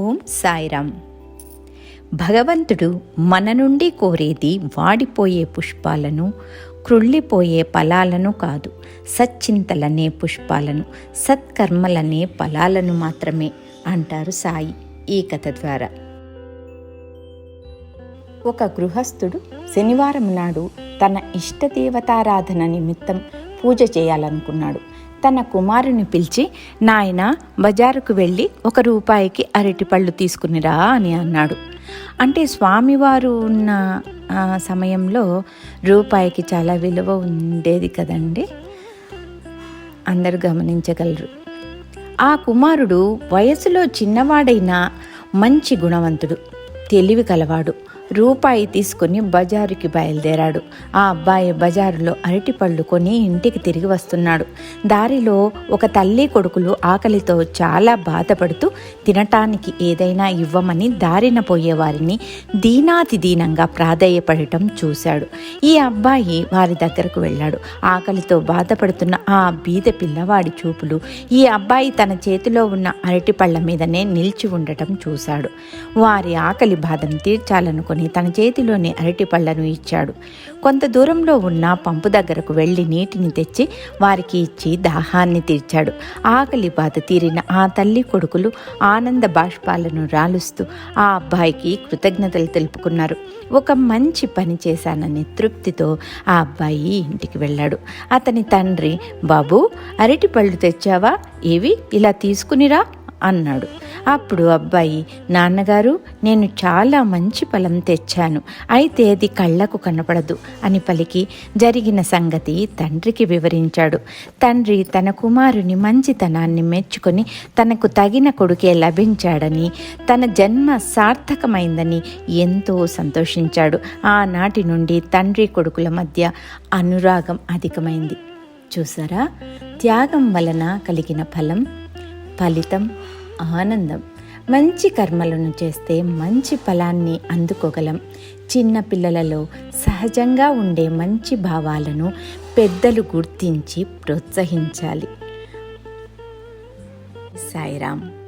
ఓం సాయిరామ్ భగవంతుడు మన నుండి కోరేది వాడిపోయే పుష్పాలను క్రుళ్ళిపోయే ఫలాలను కాదు సచ్చింతలనే పుష్పాలను సత్కర్మలనే ఫలాలను మాత్రమే అంటారు సాయి ఈ కథ ద్వారా. ఒక గృహస్థుడు శనివారం నాడు తన ఇష్టదేవతారాధన నిమిత్తం పూజ చేయాలనుకున్నాడు. తన కుమారుని పిలిచి నాయన బజారుకు వెళ్ళి ఒక రూపాయికి అరటిపళ్ళు తీసుకునిరా అని అన్నాడు. అంటే స్వామివారు ఉన్న సమయంలో రూపాయికి చాలా విలువ ఉండేది కదండి? అందరూ గమనించగలరు. ఆ కుమారుడు వయసులో చిన్నవాడైనా మంచి గుణవంతుడు తెలివి కలవాడు. రూపాయి తీసుకుని బజారుకి బయలుదేరాడు. ఆ అబ్బాయి బజారులో అరటిపళ్ళు కొని ఇంటికి తిరిగి వస్తున్నాడు. దారిలో ఒక తల్లి కొడుకులు ఆకలితో చాలా బాధపడుతూ తినటానికి ఏదైనా ఇవ్వమని దారిన పోయేవారిని దీనాతి దీనంగా ప్రాధేయపడటం చూశాడు. ఈ అబ్బాయి వారి దగ్గరకు వెళ్ళాడు. ఆకలితో బాధపడుతున్న ఆ బీద పిల్లవాడి చూపులు ఈ అబ్బాయి తన చేతిలో ఉన్న అరటిపళ్ళ మీదనే నిలిచి ఉండటం చూశాడు. వారి ఆకలి బాధను తీర్చాలనుకుని తన చేతిలోని అరటిపళ్ళను ఇచ్చాడు. కొంత దూరంలో ఉన్న పంపు దగ్గరకు వెళ్ళి నీటిని తెచ్చి వారికి ఇచ్చి దాహాన్ని తీర్చాడు. ఆకలి బాధ తీరిన ఆ తల్లి కొడుకులు ఆనంద బాష్పాలను రాలుస్తూ ఆ అబ్బాయికి కృతజ్ఞతలు తెలుపుకున్నారు. ఒక మంచి పని చేశాననే తృప్తితో ఆ అబ్బాయి ఇంటికి వెళ్ళాడు. అతని తండ్రి బాబు అరటిపళ్ళు తెచ్చావా? ఏవి? ఇలా తీసుకునిరా? అన్నాడు. అప్పుడు అబ్బాయి నాన్నగారు నేను చాలా మంచి ఫలం తెచ్చాను. అయితే అది కళ్ళకు కనపడదు అని పలికి. జరిగిన సంగతి తండ్రికి వివరించాడు. తండ్రి తన కుమారుని మంచితనాన్ని మెచ్చుకొని తనకు తగిన కొడుకే లభించాడని తన జన్మ సార్థకమైందని ఎంతో సంతోషించాడు. ఆనాటి నుండి తండ్రి కొడుకుల మధ్య అనురాగం అధికమైంది. చూసారా? త్యాగం వలన కలిగిన ఫలం ఫలితం ఆనందం. మంచి కర్మలను చేస్తే మంచి ఫలాన్ని అందుకోగలం. చిన్న పిల్లలలో సహజంగా ఉండే మంచి భావాలను పెద్దలు గుర్తించి ప్రోత్సహించాలి. సాయిరామ్.